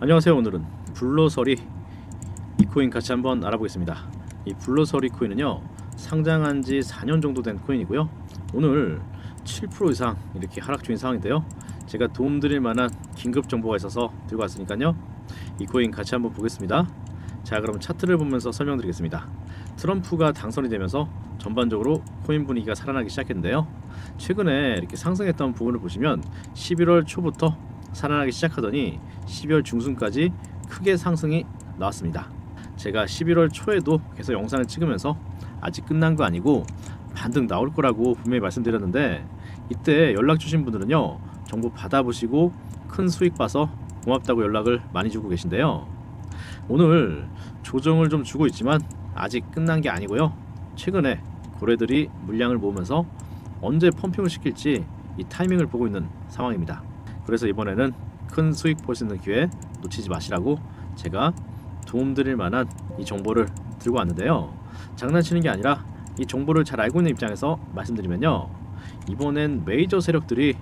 안녕하세요. 오늘은 블로서리 이 코인 같이 한번 알아보겠습니다. 이 블로서리 코인은요 상장한 지 4년 정도 된 코인이고요. 오늘 7% 이상 이렇게 하락 중인 상황인데요. 제가 도움드릴 만한 긴급 정보가 있어서 들고 왔으니까요. 이 코인 같이 한번 보겠습니다. 자, 그럼 차트를 보면서 설명드리겠습니다. 트럼프가 당선이 되면서 전반적으로 코인 분위기가 살아나기 시작했는데요. 최근에 이렇게 상승했던 부분을 보시면 11월 초부터 살아나기 시작하더니 12월 중순까지 크게 상승이 나왔습니다. 제가 11월 초에도 계속 영상을 찍으면서 아직 끝난 거 아니고 반등 나올 거라고 분명히 말씀드렸는데 이때 연락 주신 분들은요 정보 받아보시고 큰 수익 봐서 고맙다고 연락을 많이 주고 계신데요. 오늘 조정을 좀 주고 있지만 아직 끝난 게 아니고요. 최근에 고래들이 물량을 모으면서 언제 펌핑을 시킬지 이 타이밍을 보고 있는 상황입니다. 그래서 이번에는 큰 수익 있는 기회 놓치지 마시라고 제가 도움드릴 만한 이 정보를 들고 왔는데요. 장난치는 게 아니라 이 정보를 잘 알고 있는 입장에서 말씀드리면요. 이번엔 메이저 세력들이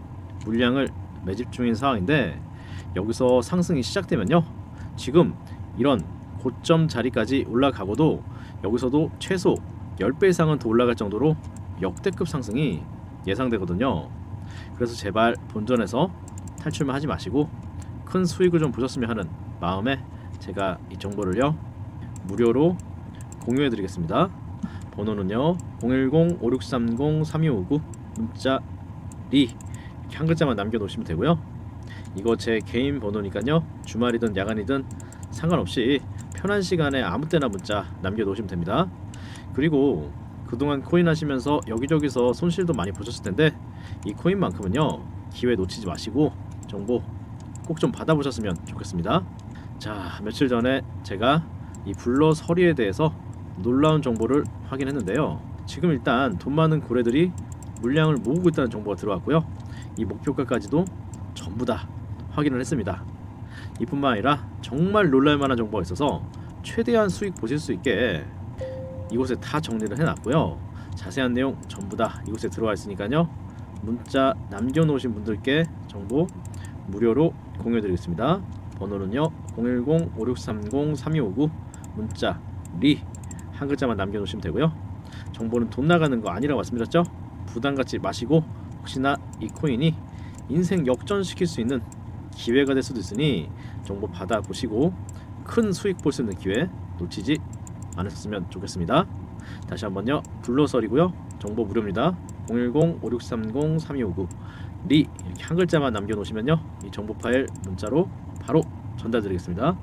물량을 매집 중인 상황인데 여기서 상승이 시작되면요. 지금 이런 고점 자리까지 올라가고도 여기서도 최소 10배 이상은 더 올라갈 정도로 역대급 상승이 예상되거든요. 그래서 제발 본전에서 탈출만 하지 마시고 큰 수익을 좀 보셨으면 하는 마음에 제가 이 정보를요 무료로 공유해 드리겠습니다. 번호는요 010-5630-3259 문자 리 이렇게 한 글자만 남겨 놓으시면 되고요. 이거 제 개인 번호니까요 주말이든 야간이든 상관없이 편한 시간에 아무 때나 문자 남겨 놓으시면 됩니다. 그리고 그동안 코인 하시면서 여기저기서 손실도 많이 보셨을 텐데 이 코인만큼은요 기회 놓치지 마시고 정보 꼭 좀 받아보셨으면 좋겠습니다. 자 며칠 전에 제가 이 블러 서리에 대해서 놀라운 정보를 확인했는데요. 지금 일단 돈 많은 고래들이 물량을 모으고 있다는 정보가 들어왔고요. 이 목표가까지도 전부 다 확인을 했습니다. 이뿐만 아니라 정말 놀랄만한 정보가 있어서 최대한 수익 보실 수 있게 이곳에 다 정리를 해놨고요. 자세한 내용 전부 다 이곳에 들어와 있으니까요. 문자 남겨놓으신 분들께 정보 무료로 공유드리겠습니다. 번호는요 010-5630-3259 문자 리 한 글자만 남겨놓으시면 되고요. 정보는 돈 나가는 거 아니라고 말씀드렸죠? 부담 갖지 마시고 혹시나 이 코인이 인생 역전시킬 수 있는 기회가 될 수도 있으니 정보 받아보시고 큰 수익 볼 수 있는 기회 놓치지 않으셨으면 좋겠습니다. 다시 한번요. 블로설이고요. 정보 무료입니다. 010-5630-3259 리 이렇게 한 글자만 남겨놓으시면요. 이 정보 파일 문자로 바로 전달드리겠습니다.